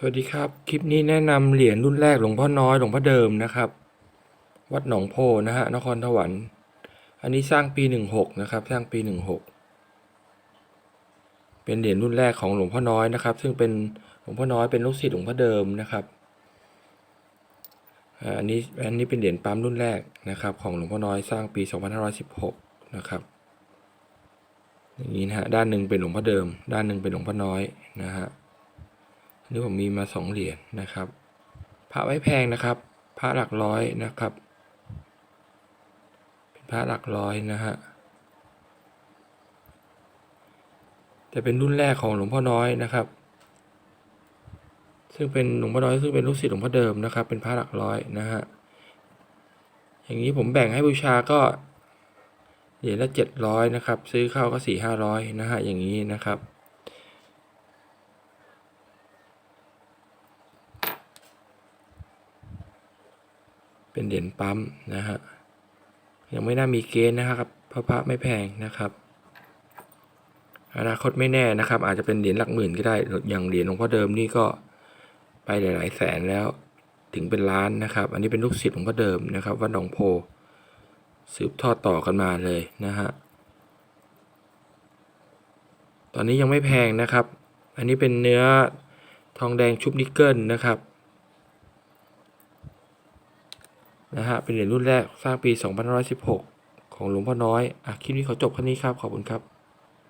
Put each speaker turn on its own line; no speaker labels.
สวัสดีครับ คลิปนี้แนะนำเหรียญรุ่นแรกหลวงพ่อน้อยหลวงพ่อเดิมนะครับ วัดหนองโพนะฮะนครสวรรค์อันนี้สร้างปีหนึ่งหกนะครับ สร้างปีหนึ่งหกเป็นเหรียญรุ่นแรกของหลวงพ่อน้อยนะครับ ซึ่งเป็นหลวงพ่อน้อยเป็นลูกศิษย์หลวงพ่อเดิมนะครับอันนี้อันนี้เป็นเหรียญปั๊มรุ่นแรกนะครับ ของหลวงพ่อน้อยสร้างปี2516นะครับอย่างนี้นะฮะด้านหนึ่งเป็นหลวงพ่อเดิม ด้านหนึ่งเป็นหลวงพ่อน้อยนะฮะ อันนี้ผมมีมาสองเหรียญนะครับพระไว้แพงนะครับพระหลักร้อยนะครับ เป็นพระหลักร้อยนะฮะแต่เป็นรุ่นแรกของหลวงพ่อน้อยนะครับ ซึ่งเป็นหลวงพ่อน้อยซึ่งเป็นลูกศิษย์หลวงพ่อเดิมนะครับ เป็นพระหลักร้อยนะฮะอย่างนี้ผมแบ่งให้บูชาก็เหรียญละเจ็ดร้อยนะครับ ซื้อเข้าก็สี่ห้าร้อยนะฮะอย่างนี้นะครับ เป็นเหรียญปั๊มนะฮะยังไม่น่ามีเกณฑ์นะครับพระพระไม่แพงนะครับ อนาคตไม่แน่นะครับ อาจจะเป็นเหรียญหลักหมื่นก็ได้อย่างเหรียญหลวงพ่อเดิมนี่ก็ไปหลาย ๆ แสนแล้วถึงเป็นล้านนะครับ อันนี้เป็นลูกศิษย์หลวงพ่อเดิมนะครับวัดหนองโพสืบทอดต่อกันมาเลยนะฮะตอนนี้ยังไม่แพงนะครับ อันนี้เป็นเนื้อทองแดงชุบนิกเกิลนะครับ นะฮะเป็นเหรียญรุ่นแรกสร้างปี 2516 ของหลวงพ่อน้อยอะคลิปนี้ขอจบแค่นี้ครับ ขอบคุณครับ